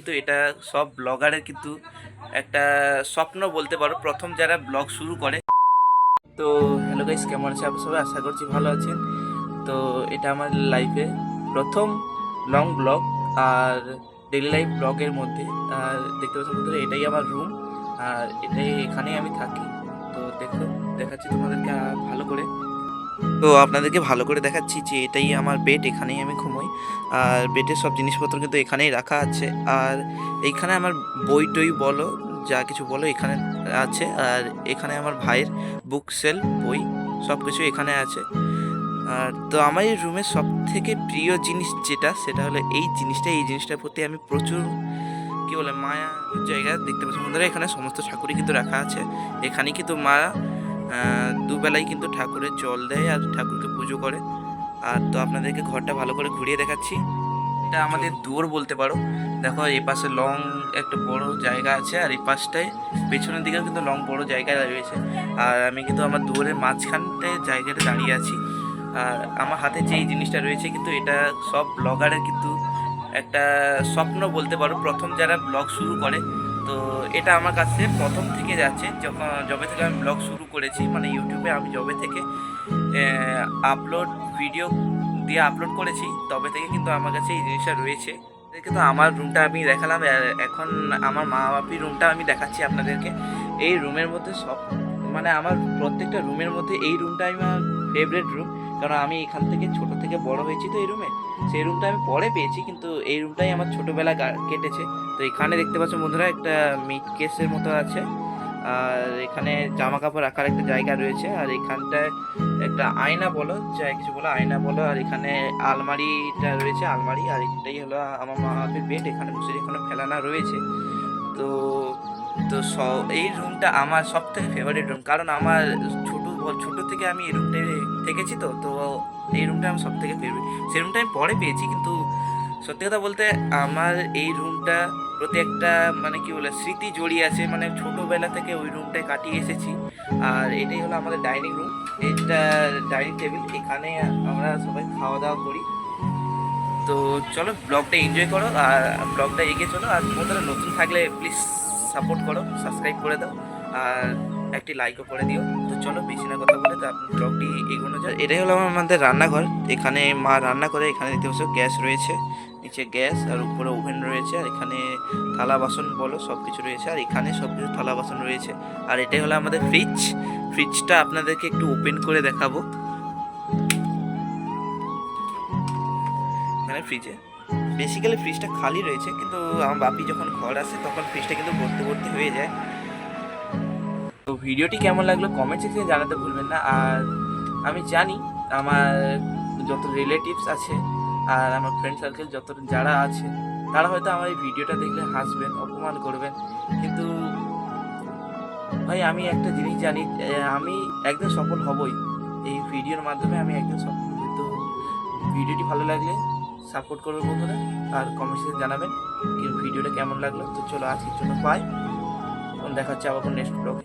কিন্তু এটা সব ব্লগারের কিন্তু একটা স্বপ্ন বলতে পারো। প্রথম যারা ব্লগ শুরু করে। তো হ্যালো গাইস কেমন আছে আপনার সবাই আশা করছি ভালো আছেন। তো এটা আমার লাইফে প্রথম লং ব্লগ আর ডেলি লাইফ ব্লগের মধ্যে। আর দেখতে পাচ্ছেন বন্ধুরা, এটাই আমার রুম আর এটাই এখানেই আমি থাকি। তো দেখো, দেখাচ্ছি তোমাদেরকে ভালো করে। তো আপনাদেরকে ভালো করে দেখাচ্ছি যে এটাই আমার বেড এখানেই আমি ঘুমোই। আর বেডের সব জিনিসপত্র কিন্তু এখানেই রাখা আছে। আর এইখানে আমার বই টই বলো যা কিছু বলো এখানে আছে। আর এখানে আমার ভাইয়ের বুক সেল বই সব কিছু এখানে আছে। আর তো আমার এই রুমের সব থেকে প্রিয় জিনিস যেটা সেটা হলো এই জিনিসটা। এই জিনিসটার প্রতি আমি প্রচুর কী বলে মায়া জায়গা দেখতে পাচ্ছি। বন্ধুরা এখানে সমস্ত ঠাকুরই কিন্তু রাখা আছে। এখানেই কিন্তু মা আহ, দুবেলাই কিন্তু ঠাকুরের জল দেয় আর ঠাকুরকে পুজো করে। আর তো আপনাদেরকে ঘরটা ভালো করে ঘুরিয়ে দেখাচ্ছি। এটা আমাদের দুয়ার বলতে পারো। দেখো, এই পাশে লং একটা বড় জায়গা আছে আর এই পাশটায় পেছনের দিকেও কিন্তু লং বড় জায়গা রয়েছে। আর আমি কিন্তু আমার দুয়ারের মাঝখানটায় জায়গাটা দাঁড়িয়ে আছি। আর আমার হাতে যে এই জিনিসটা রয়েছে কিন্তু এটা সব ব্লগারের কিন্তু একটা স্বপ্ন বলতে পারো। প্রথম যারা ব্লগ শুরু করে তো এটা আমার কাছে প্রথম থেকে যাচ্ছে। যখন যবে থেকে আমি ব্লগ শুরু করেছি মানে ইউটিউবে আমি যবে থেকে আপলোড ভিডিও দিয়ে আপলোড করেছি, তবে থেকে কিন্তু আমার কাছে এই জিনিসটা রয়েছে। কিন্তু আমার রুমটা আমি দেখালাম এখন আমার মা বাপির রুমটা আমি দেখাচ্ছি আপনাদেরকে। এই রুমের মধ্যে সব মানে আমার প্রত্যেকটা রুমের মধ্যে এই রুমটাই আমার ফেভারিট রুম কারণ আমি এখান থেকে ছোট থেকে বড় হয়েছি তো এই রুমে সেই রুমটা আমি পরে পেয়েছি, কিন্তু এই রুমটাই আমার ছোটোবেলা কেটেছে। তো এখানে দেখতে পাচ্ছ বন্ধুরা, একটা মিট কেসের মতো আছে। আর এখানে জামা কাপড় রাখার একটা জায়গা রয়েছে। আর এখানটায় একটা আয়না বলো, যাই কিছু বলো, আয়না বলো। আর এখানে আলমারিটা রয়েছে, আলমারি। আর এটাই হলো আমার মা বাপের বেড এখানে বসে এখানে ফেলানা রয়েছে। তো তো এই রুমটা আমার সব থেকে ফেভারিট রুম কারণ আমার ছোট থেকে আমি এই রুমটায় থেকেছি তো তো এই রুমটা আমার সব থেকে ফেভারিট সেই রুমটা আমি পরে পেয়েছি, কিন্তু সত্যি কথা বলতে আমার এই রুমটা প্রতি একটা মানে কি বলে, স্মৃতি জড়িয়ে আছে। মানে ছোটোবেলা থেকে ওই রুমটায় কাটিয়ে এসেছি। আর এটাই হলো আমাদের ডাইনিং রুম এটা ডাইনিং টেবিল এখানে আমরা সবাই খাওয়া দাওয়া করি। তো চলো ব্লগটা এনজয় করো, আর ব্লগটা এগিয়ে চলো। আর বন্ধুরা নতুন থাকলে প্লিজ সাপোর্ট করো সাবস্ক্রাইব করে দাও। আর একটি লাইকও করে দিও। তো চলো, বেশি না কথা বলে তো ব্লগটি এগোনো যায় এটাই হলো আমাদের রান্নাঘর। এখানে মা রান্না করে, এখানে দেখতে পাচ্ছ গ্যাস রয়েছে। নিচে গ্যাস আর উপরে ওভেন রয়েছে, আর এখানে থালা বাসন বলো সব কিছু রয়েছে। আর এখানে সব কিছু থালা বাসন রয়েছে। আর এটাই হলো আমাদের ফ্রিজ ফ্রিজটা আপনাদেরকে একটু ওপেন করে দেখাবো। মানে ফ্রিজে বেসিক্যালি ফ্রিজটা খালি রয়েছে, কিন্তু আমার বাপি যখন ঘর আসে, তখন ফ্রিজটা কিন্তু ভর্তি ভর্তি হয়ে যায়। তো ভিডিওটি কেমন লাগল কমেন্ট সেকশনে জানাতে ভুলবেন না। আর আমি জানি আমার যত রিলেটিভস আছে আর আমার ফ্রেন্ড সার্কেল যত যারা আছে, তারা হয়তো আমার এই ভিডিওটা দেখলে হাসবেন, অপমান করবেন। কিন্তু ভাই, আমি একটা জিনিস জানি আমি একদিন সফল হবই। এই ভিডিওর মাধ্যমে আমি একদিন সফল তো ভিডিওটি ভালো লাগলে সাপোর্ট করবে বন্ধুরা, আর কমেন্টসে জানাবেন, কি ভিডিওটা কেমন লাগল। তো চলো আজকের জন্য পাই দেখা হচ্ছে আবার নেক্সট ব্লগে